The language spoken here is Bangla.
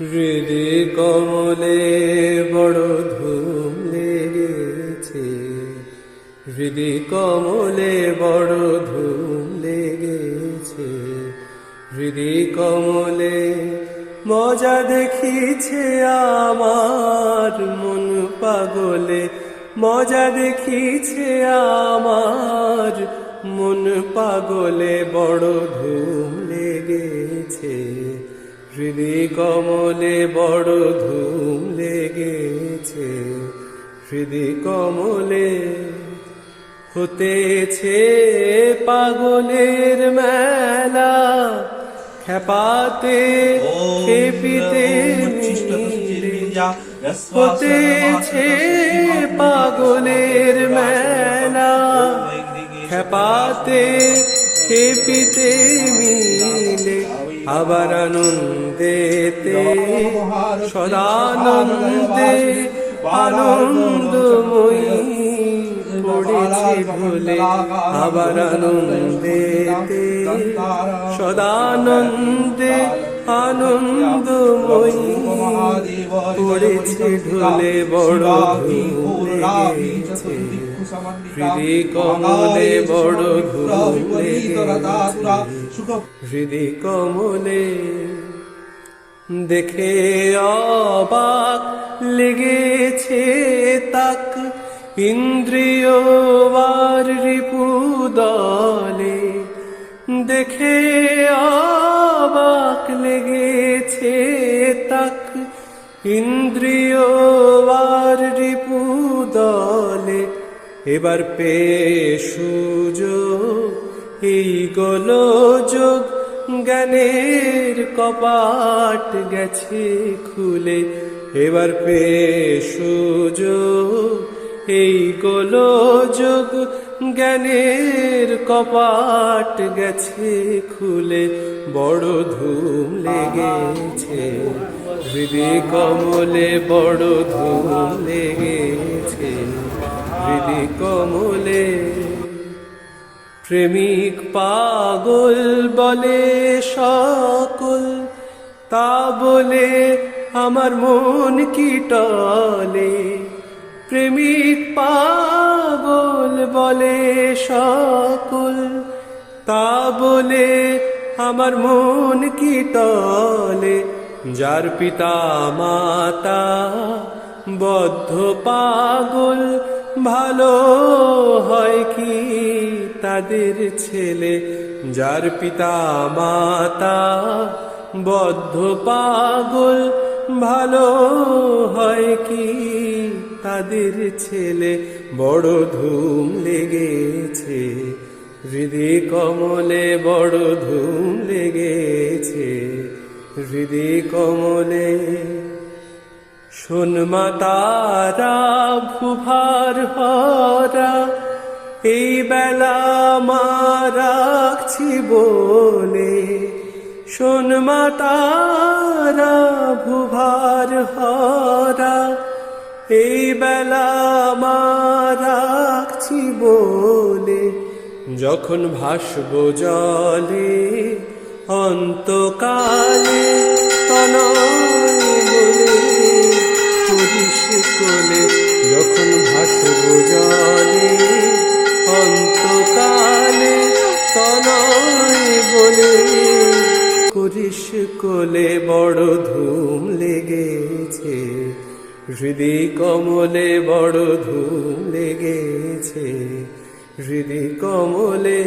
হৃদি কমলে বড় ধুম লেগেছে। হৃদি কমলে বড় ধুম লেগেছে। হৃদি কমলে মজা দেখিছে আমার মন পাগলে। মজা দেখিছে আমার মন পাগলে বড় ধুম লেগেছে। হৃদি কমলে বড় ধুম লেগেছে। হৃদি কমলে হতেছে পাগলের মেলা। খেপাতে খেপিতে হতেছে পাগলের মেলা। খেপাতে খেপিতে মিলে আবার আনন্দেতে সদানন্দে আনন্দময়ী পড়েছে ভুলে, আবার আনন্দেতে, সদানন্দে আনন্দময়ী পড়েছে ঢোলে বড় হৃদি কমলে বড় হৃদি কমলে দেখে অবাক তাক ইন্দ্রিয়বার রিপুদলে দেখে অবাক লেগেছে তাক। ইন্দ্রিয়বার রিপুদলে এবার পে সুযোগ এই গোলযোগ জ্ঞানের কপাট গেছে খুলে। এবার পে সুযোগ এই গোলযোগ জ্ঞানের কপাট গেছে খুলে, বড় ধুম লেগেছে। হৃদি কমলে বড় ধুম লেগেছে। হৃদি কমলে প্রেমিক পাগল বলে সকল, তা বলে আমার মন কি টলে? প্রেমিক পাগল বলে সকল। তা বলে আমার মন কি টলে? যার পিতা মাতা বদ্ধ পাগল, ভালো হয় কি তাদের ছেলে? যার পিতা মাতা বদ্ধ পাগল ভালো হয় কি? তাদের ছেলে বড় ধুম লেগেছে। হৃদি কমলে বড় ধুম লেগেছে। হৃদি কমলে শোনমা তারা ভুভার হরা, এই বেলা মারাচ্ছি বলে শোনমা তারা ভুভার হরা, এই বেলা মারাচ্ছি বলে, যখন ভাসব জলে, অন্তকালে তনয় যখন ভাসব জলে করিস কোলে বড় ধুম লেগেছে। হৃদি কমলে বড় ধুম লেগেছে। হৃদি কমলে